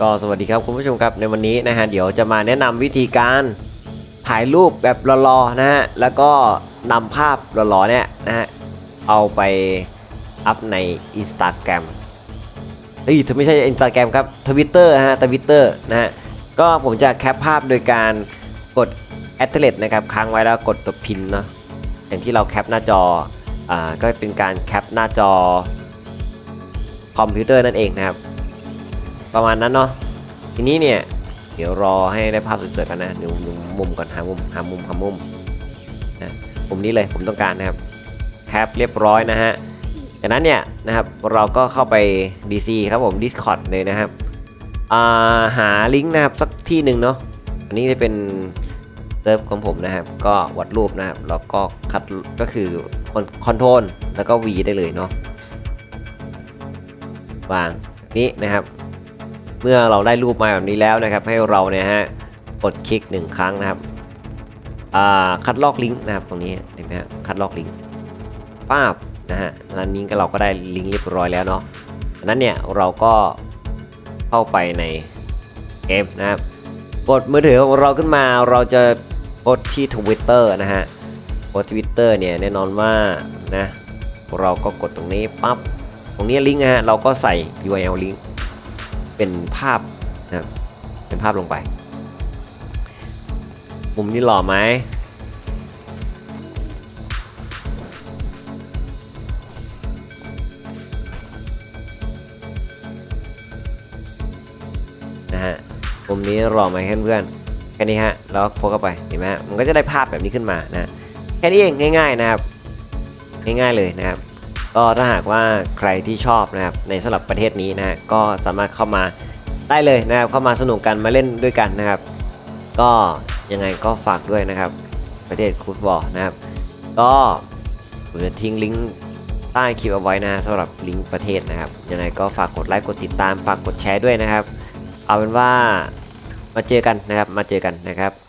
ก็สวัสดีครับคุณผู้ชมครับในวันนี้นะฮะเดี๋ยวจะมาแนะนำวิธีการถ่ายรูปแบบรอๆนะฮะแล้วก็นำภาพรอๆเนี่ยนะฮะเอาไปอัพใน Instagram เฮ้ยไม่ใช่ Instagram ครับ Twitter ฮะ Twitter นะฮะก็ผมจะแคปภาพโดยการกด a d d r e s s นะครับค้างไว้แล้วกดตัวพินเนาะอย่างที่เราแคปหน้าจออ่าก็เป็นการแคปหน้าจอคอมพิวเตอร์นั่นเองนะครับ ประมาณนั้นเนาะทีนี้เนี่ย เดี๋ยวรอให้ได้ภาพสวยๆกันนะเดี๋ยวดูมุมก่อนหามุมหามุมหามุมนะมุมนี้เลยผมต้องการนะครับแคปเรียบร้อยนะฮะจากนั้นเนี่ยนะครับเราก็เข้าไป DC ครับผม Discord เลยนะครับาหาลิงก์นะครับสักที่หนึ่งเนาะอันนี้จะเป็นเซิร์ฟของผมนะครับ ก็วัดรูปนะครับแล้วก็คัดก็คือคอนโทรลแล้วก็ V ได้เลยเนาะวางนี้นะครับ เมื่อเราได้รูปมาแบบนี้แล้วนะครับ ให้เราเนี่ยฮะกดคลิกหนึ่งครั้งนะครับคัดลอกลิงก์นะครับตรงนี้เห็นไหมฮะคัดลอกลิงก์ป้าบนะฮะแล้วนี้ก็เราก็ได้ลิงก์เรียบร้อยแล้วเนาะดังนั้นเนี่ยเราก็เข้าไปในเกมนะครับกดมือถือของเราขึ้นมาเราจะโพสต์ที่ Twitter นะฮะโพสต์ทวิตเตอร์เนี่ยแน่นอนว่านะเราก็กดตรงนี้ปั๊บตรงนี้ลิงก์นะฮะเราก็ใส่ URL ลิงก์ เป็นภาพนะครับเป็นภาพลงไป มุมนี้หล่อไหมนะฮะมุมนี้หล่อไหมเพื่อนๆแค่นี้ฮะแล้วโพสเข้าไปเห็นไหมฮะมันก็จะได้ภาพแบบนี้ขึ้นมานะแค่นี้เองง่าย ๆนะครับ ง่ายๆเลยนะครับ ก็ถ้าหากว่าใครที่ชอบนะครับในสำหรับประเทศนี้นะฮะก็สามารถเข้ามาได้เลยนะครับเข้ามาสนุกกันมาเล่นด้วยกันนะครับ ก็ยังไงก็ฝากด้วยนะครับ ประเทศคูดบอลนะครับ ก็ผมจะทิ้งลิงก์ใต้คลิปเอาไว้นะสำหรับลิงก์ประเทศนะครับยังไงก็ฝากกดไลค์กดติดตามฝากกดแชร์ด้วยนะครับ เอาเป็นว่ามาเจอกันนะครับมาเจอกันนะครับ